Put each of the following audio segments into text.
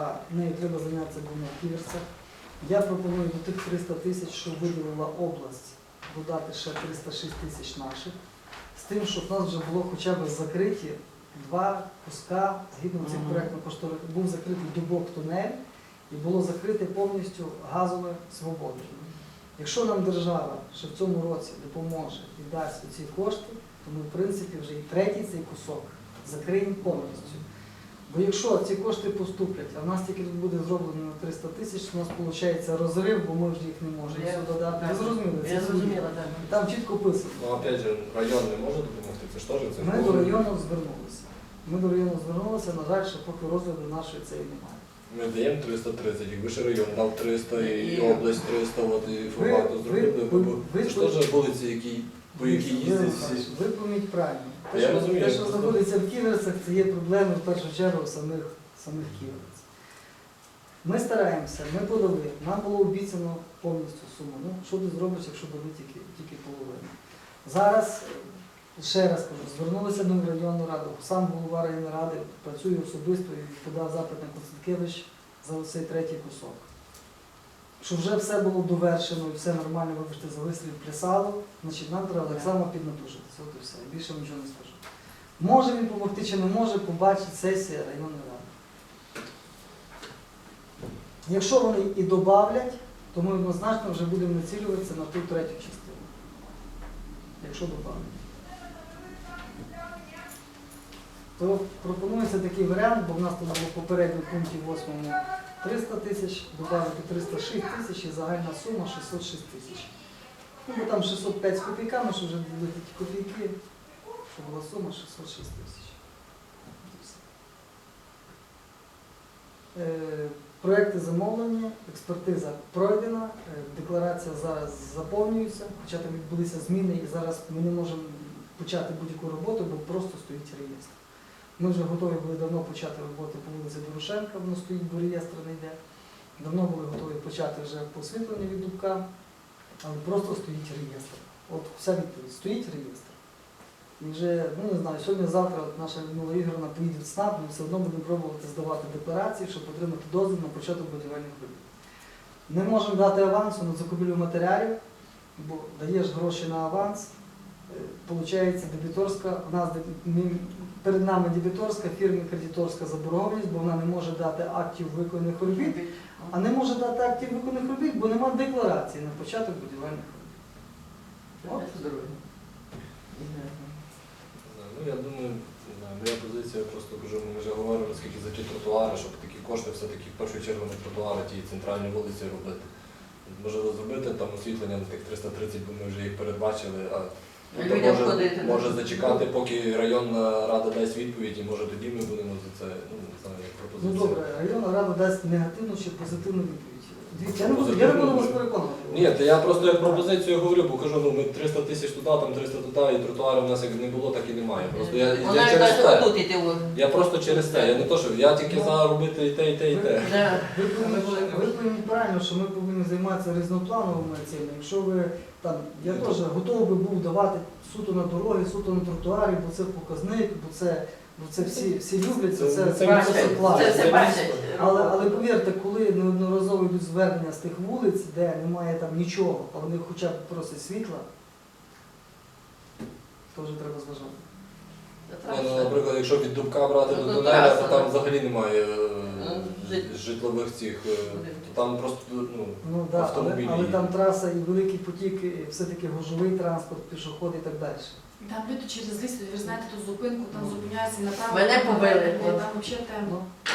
а нею треба зайнятися двома ківерцях. Я пропоную до тих 300 тисяч, що виділила область, додати ще 306 тисяч наших, з тим, щоб в нас вже було хоча б закриті два куска, згідно цих Мгм. проєктно-кошторисних, був закритий дубок тунель і було закрите повністю газове свободи. Якщо нам держава ще в цьому році допоможе і дасть ці кошти, то ми, в принципі, вже і третій цей кусок закриємо повністю. Бо якщо ці кошти поступлять, а в нас тільки тут буде зроблено на 300 тисяч, у нас виходить розрив, бо ми вже їх не можемо Я- сюди додати. Ви зрозуміли? це Я зрозуміла, так. Там чітко писано. Ну, опять же, район не може допомогти, це ж теж це Ми до району звернулися. Ми до району звернулися, на жаль, ще поки розгляду нашої цієї немає. Ми даємо 330, якби ще район дав 300 і, і область 300, от і ви- зробили, ви- бо ви- це ж вулиці, які, по якій їздять всі. Ви правильно. Те, Я що, розумію, те, що просто- знаходиться в ківерцях, це є проблеми в першу чергу самих, самих ківерців. Ми стараємося, ми подали, нам було обіцяно повністю суму. Ну, що ти зробиш, якщо дали тільки, тільки половину. Зараз, ще раз кажу, звернулися в районну раду, сам голова районної ради працює особисто і подав запит на Константкевич за цей третій кусок. Щоб вже все було довершено і все нормально, вибачте, за вислів плясало, значить нам треба так само піднатужитися. От і все. Більше нічого не скажу. Може він допомогти чи не може, побачить сесія районної ради. Якщо вони і додавлять, то ми однозначно вже будемо націлюватися на ту третю частину. Якщо додавлять. То пропонується такий варіант, бо в нас тут було попередньо в пункті 8 300 тисяч, додати 306 тисяч і загальна сума 606 тисяч. Ну, бо там 605 з копійками, що вже були копійки, що була сума 606 тисяч. Е, Проекти замовлені, експертиза пройдена, е, декларація зараз заповнюється, хоча там відбулися зміни і зараз ми не можемо почати будь-яку роботу, бо просто стоїть реєстр. Ми вже готові були давно почати роботи по вулиці Дорошенка, воно стоїть, бо реєстр не йде. Давно були готові почати вже по освітленню від дубка, але просто стоїть реєстр. От вся відповідь, стоїть реєстр. І вже, ну не знаю, сьогодні-завтра наша Людмила Ігорівна поїде в СНАП, ми все одно будемо пробувати здавати декларації, щоб отримати дозвіл на початок будівельних робіт. Не можемо дати авансу на закупівлю матеріалів, бо даєш гроші на аванс, Получається дебіторська, у нас перед нами дебіторська, фірмі кредиторська заборгованість, бо вона не може дати актів виконаних робіт, а не може дати актів виконаних робіт, бо немає декларації на початок будівельних робіт. От здоров'я. Ну, я думаю, моя позиція просто кажу, ми вже говоримо, скільки за ті тротуари, щоб такі кошти все-таки в першу чергу на тротуари, ті центральні вулиці робити. Можливо, зробити там освітлення на тих 330, бо ми вже їх передбачили, а ну, то Людям може, ходити. може зачекати, поки районна рада дасть відповідь, і може тоді ми будемо за це, ну, не знаю, як Ну пропозиція. добре, районна рада дасть негативну чи позитивну відповідь. Я не буду, я не буду вас переконувати. Ні, то я просто як пропозицію говорю, бо кажу, ну ми 300 тисяч туди, там 300 туди, і тротуари в нас як не було, так і немає. Просто я, я Вона через каже, те. отут іти Я просто через те. Я не то, що я тільки за робити і те, і те, і те. Да. Ви повинні, ви повинні правильно, що ми повинні займатися різноплановими цими. Якщо ви там, я теж готовий би був давати суто на дороги, суто на тротуарі, бо це показник, бо це, бо це всі, всі люблять, це, це, Це- це, це Це все бачать. Але, але повірте, коли неодноразово йдуть звернення з тих вулиць, де немає там нічого, а вони хоча б просять світла, то вже треба зважати. Ну, наприклад, якщо від дубка брати Ну, до тунеля, то там взагалі немає е, Ну, житлових цих. е, то Там просто ну, Ну да, але, автомобілі. але там траса і великий потік, і все-таки гужовий транспорт, пішоходи і так далі. Там люди через ліс, ви ж знаєте ту зупинку, там Ну. зупиняються направо. Мене направо, побили. Там взагалі темно. Ну,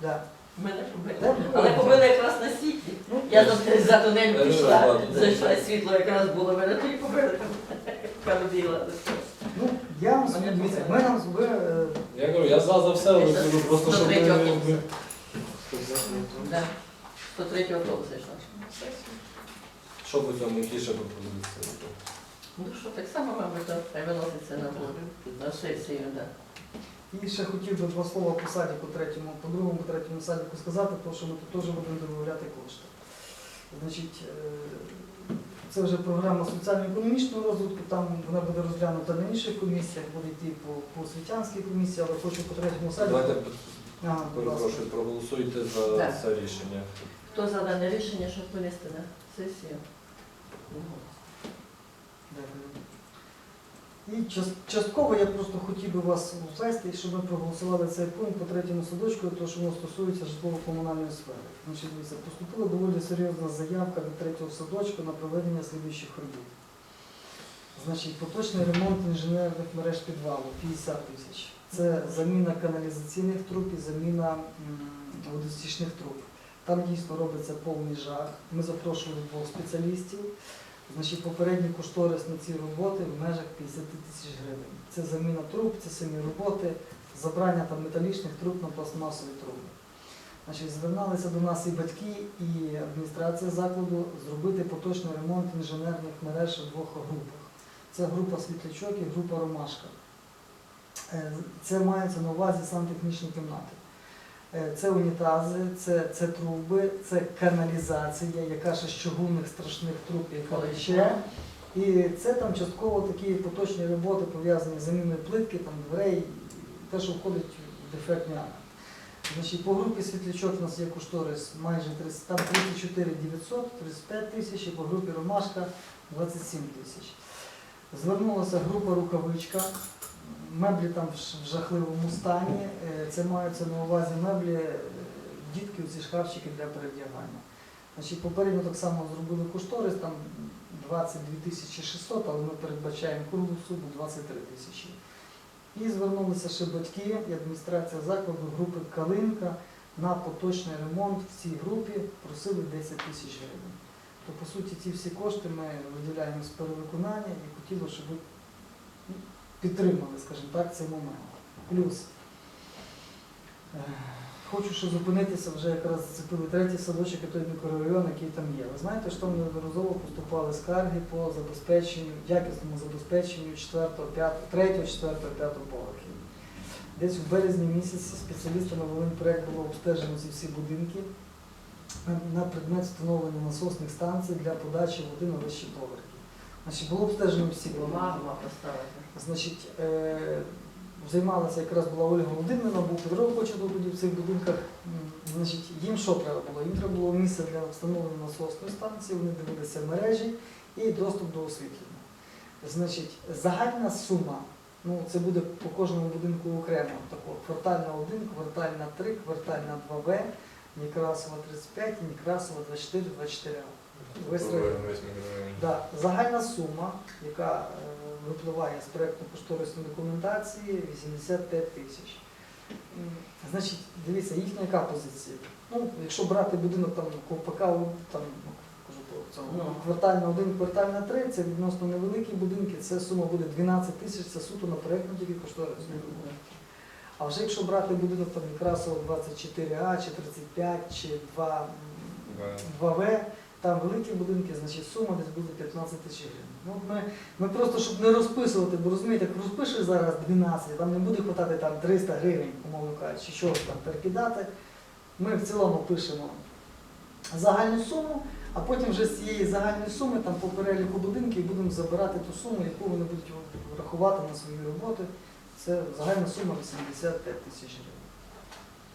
да. Мене побили. Але побили якраз на сіті. Ну, Я за, за тунель пішла, зайшла, світло якраз було, мене тоді побили там. Ну, я вам дивіться, побили. ми нам ви, е, Я кажу, я за за все, але кажу, просто щоб. 103 ми- автобуса. Да. 103 автобус йшла. Що по цьому які ще пропозиції? Ну що, так само, мабуть, виноситься на, на сесію, да. і ще хотів би два слова по садіку третьому, по другому, по третьому садіку сказати, тому що ми тут теж будемо додавати кошти. Значить, е, це вже програма соціально-економічного розвитку, там вона буде розглянута на інших комісіях, буде йти по, по освітянській комісії, але хочу по третьому садіку. Давайте ласка. Перепрошую, проголосуйте за Так. це рішення. Хто за дане рішення, щоб винести на сесію? Дякую. І частково я просто хотів би вас ввести, щоб ми проголосували цей пункт по третьому садочку, тому що воно стосується житлово-комунальної сфери. Значить, дивіться, поступила доволі серйозна заявка від третього садочку на проведення слідуючих робіт. Значить, поточний ремонт інженерних мереж підвалу 50 тисяч. Це заміна каналізаційних труб і заміна водостічних труб. Там дійсно робиться повний жах. Ми запрошували двох спеціалістів. Значить, попередній кошторис на ці роботи в межах 50 тисяч гривень. Це заміна труб, це самі роботи, забрання там металічних труб на пластмасові труби. Значить, зверналися до нас і батьки, і адміністрація закладу зробити поточний ремонт інженерних мереж у двох групах. Це група світлячок і група ромашка. Е, Це мається на увазі сантехнічні кімнати. Е, Це унітази, це, це труби, це каналізація, яка ще з чугунних страшних труб, яка тече. І це там частково такі поточні роботи пов'язані з заміною плитки, там, дверей, те, що входить в дефектний акт. Значить, по групі світлячок у нас є кошторис майже 30, там 34 900, 35 тисяч, і по групі ромашка 27 тисяч. Звернулася група рукавичка. Меблі там в жахливому стані. Е, Це маються на увазі меблі, е, дітки, ці шкафчики для перевдягання. Значить, попередньо так само зробили кошторис, там 22 600, але ми передбачаємо круглу суму 23 тисячі. І звернулися ще батьки і адміністрація закладу групи Калинка на поточний ремонт в цій групі просили 10 тисяч гривень. То, по суті, ці всі кошти ми виділяємо з перевиконання і хотіли, щоб ви підтримали, скажімо так, цей момент. Плюс е, хочу ще зупинитися, вже якраз зацепили третій садочок і той мікрорайон, який там є. Ви знаєте, що там неодноразово поступали скарги по забезпеченню, якісному забезпеченню 4, 5, 3, 4, 5 поверхів. Десь в березні місяці спеціалістами Волиньпроект було обстежено ці всі будинки на предмет встановлення насосних станцій для подачі води на вищі поверхи. Значить, було обстежено всі поставити. Значить, е, займалася якраз була Ольга Володимирівна, був Петро Кочетов тоді в цих будинках. Значить, їм що треба було? Їм треба було місце для встановлення насосної станції, вони дивилися мережі і доступ до освітлення. Значить, загальна сума, ну це буде по кожному будинку окремо. Тако, квартальна 1, квартальна 3, квартальна 2В, Некрасова 35 і Некрасова 24, 24А. Да, загальна сума, яка е, випливає з проєктно-кошторисної документації, 85 тисяч. Значить, дивіться, їхня яка позиція? Ну, якщо брати будинок там ковпака, там, ну, кажу, Ну. квартальна 1, квартальна 3, це відносно невеликі будинки, це сума буде 12 тисяч, це суто на проєктну тільки кошторисну документацію. А вже якщо брати будинок там Некрасова 24А, чи 35, чи 2, м, 2В, там великі будинки, значить сума десь буде 15 тисяч гривень. Ну, ми, ми просто, щоб не розписувати, бо розумієте, як розпишеш зараз 12, там не буде хватати там 300 гривень, умовно кажучи, що там перекидати. Ми в цілому пишемо загальну суму, а потім вже з цієї загальної суми там по переліку будинків будемо забирати ту суму, яку вони будуть рахувати на свої роботи. Це загальна сума 85 тисяч гривень.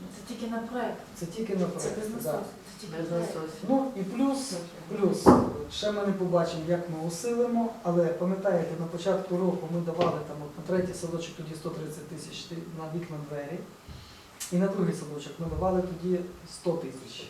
Ну, Це тільки на проект. Це тільки на Це проєкт. без насосу. Це тільки Без на проект. Ну і плюс, плюс, ще ми не побачимо, як ми усилимо, але пам'ятаєте, на початку року ми давали там от, на третій садочок тоді 130 тисяч на вікна двері, і на другий садочок ми давали тоді 100 тисяч.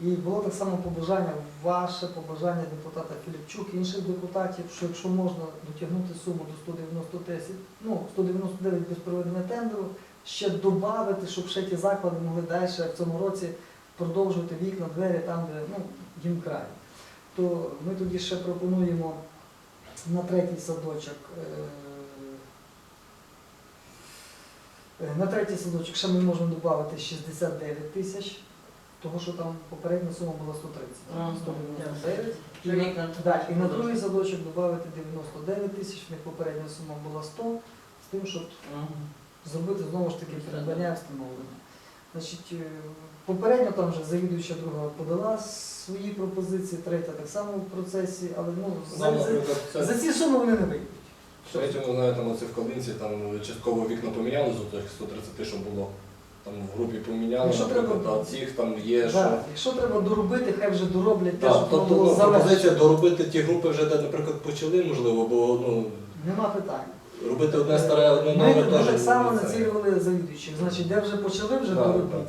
І було так само побажання, ваше побажання депутата Філіпчук, інших депутатів, що якщо можна дотягнути суму до 190 тисяч, ну 199 без проведення тендеру, ще додати, щоб ще ті заклади могли далі в цьому році продовжувати вікна, двері там, де ну, їм край. То ми тоді ще пропонуємо на третій садочок. е, е, На третій садочок ще ми можемо додати 69 тисяч, того що там попередня сума була 130. 199. Що і на другий садочок додати 99 тисяч, в них попередня сума була 100, з тим, щоб. Зробити знову ж таки придбання встановлення. Значить, е, попередньо там вже завідуюча друга подала свої пропозиції, третя так само в процесі, але ну, за, за, за ці суми вони не вийдуть. Третьому, знаєте, оце в Калинці там частково вікна поміняли з тих 130, що було. там в групі поміняли, Якщо наприклад, треба- а цих там є, що. Якщо треба доробити, хай вже дороблять те, що тобто було ну, пропозиція доробити ті групи вже, де, наприклад, почали, можливо, бо ну, Нема питань. Робити одне старе, одне Ми, нове ми теж. так само це. націлювали завідуючих. Значить, де вже почали, вже Так, доробіть. так.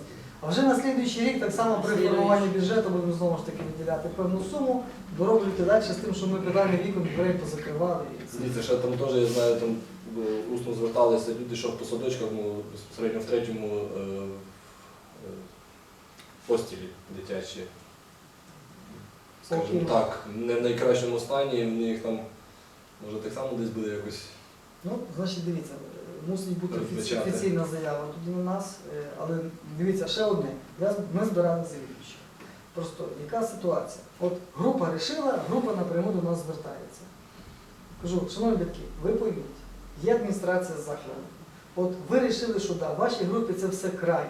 А вже на слідуючий рік так само при формуванні бюджету будемо знову ж таки виділяти певну суму, дороблювати далі з тим, що ми питання віком дверей позакривали. і це. Дивіться, ще там теж я знаю, там бо усно зверталися люди, що в посадочках, ну, безпосередньо в третьому е, е, постілі дитячі. Скажімо Окей. так, не в найкращому стані, в них там, може так само десь буде якось. Ну, значить, дивіться, мусить бути Розпочати. офіційна заява тоді на нас, е, але дивіться, ще одне. Я- Ми збирали завідувачів. Просто яка ситуація? От група рішила, група напряму до нас звертається. Кажу, шановні батьки, ви пойміть, є адміністрація закладу. От ви вирішили, що да, в вашій групі це все край.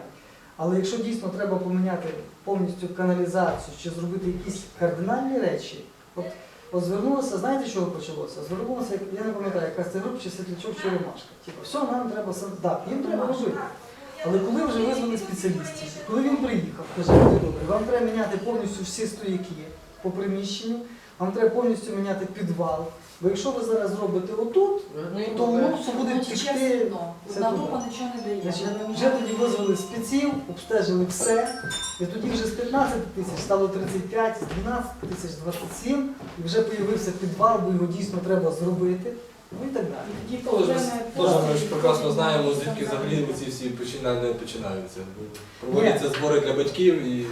Але якщо дійсно треба поміняти повністю каналізацію чи зробити якісь кардинальні речі, от, от звернулося, знаєте, чого почалося? Звернулося, я не пам'ятаю, якась це група чи Світлячок, чи Ромашка. Типу, все, нам треба сам. Так, їм треба робити. Але коли вже визвали спеціалістів, коли він приїхав, каже, добре, вам треба міняти повністю всі стояки по приміщенню, вам треба повністю міняти підвал. Бо якщо ви зараз зробите отут, Ну, то добре. воно все буде ну, одна група нічого не дає. Значить, вже тоді визвали спеців, обстежили все, і тоді вже з 15 тисяч стало 35, з 12 тисяч 27, і вже з'явився підвал, бо його дійсно треба зробити, ну і так далі. І тоді Ну, ми ж- ми ж прекрасно знаємо, звідки взагалі ці всі починання починаються. Проводяться збори для батьків і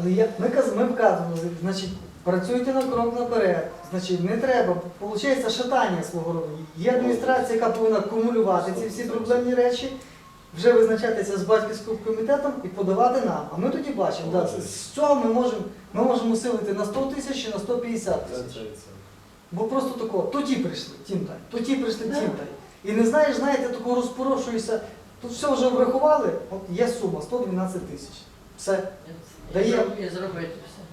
Але я, ми, каз- ми вказуємо, значить, працюйте на крок наперед, значить, не треба, виходить шатання свого роду. Є адміністрація, яка повинна кумулювати ці всі проблемні речі, вже визначатися з батьківським комітетом і подавати нам. А ми тоді бачимо, да, з цього ми можемо, ми можемо усилити на 100 тисяч чи на 150 це, це, тисяч. Бо просто такого, то ті прийшли, тім дай, то ті прийшли, тім дай. І не знаєш, знаєте, такого розпорошуєшся, тут все вже врахували, от є сума 112 тисяч. Все. Дає. І зробити все.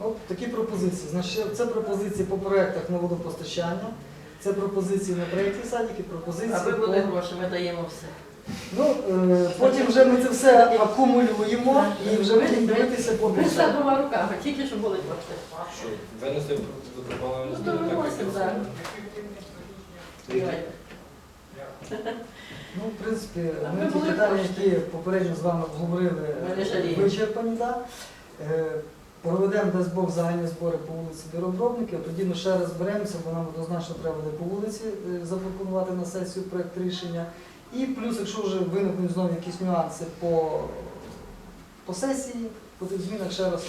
От такі пропозиції. Значить, це пропозиції по проектах на водопостачання, це пропозиції на третій садики, пропозиції. Аби по... були гроші, ми даємо все. Ну, е, потім вже ми це все акумулюємо і вже будемо дивитися по Ми бюджету. двома руками, тільки що були винести запропоновані Ну, то виносимо, як Ну, в принципі, ми ми ті питання, які попередньо з вами обговорили, Ми вичерпані. Да? Проведемо, дасть Бог, загальні збори по вулиці Біробробників, тоді ми ще раз зберемося, бо нам однозначно треба буде по вулиці е, запропонувати на сесію проєкт рішення. І плюс, якщо вже виникнуть знову якісь нюанси по, по сесії, по тих змінах ще раз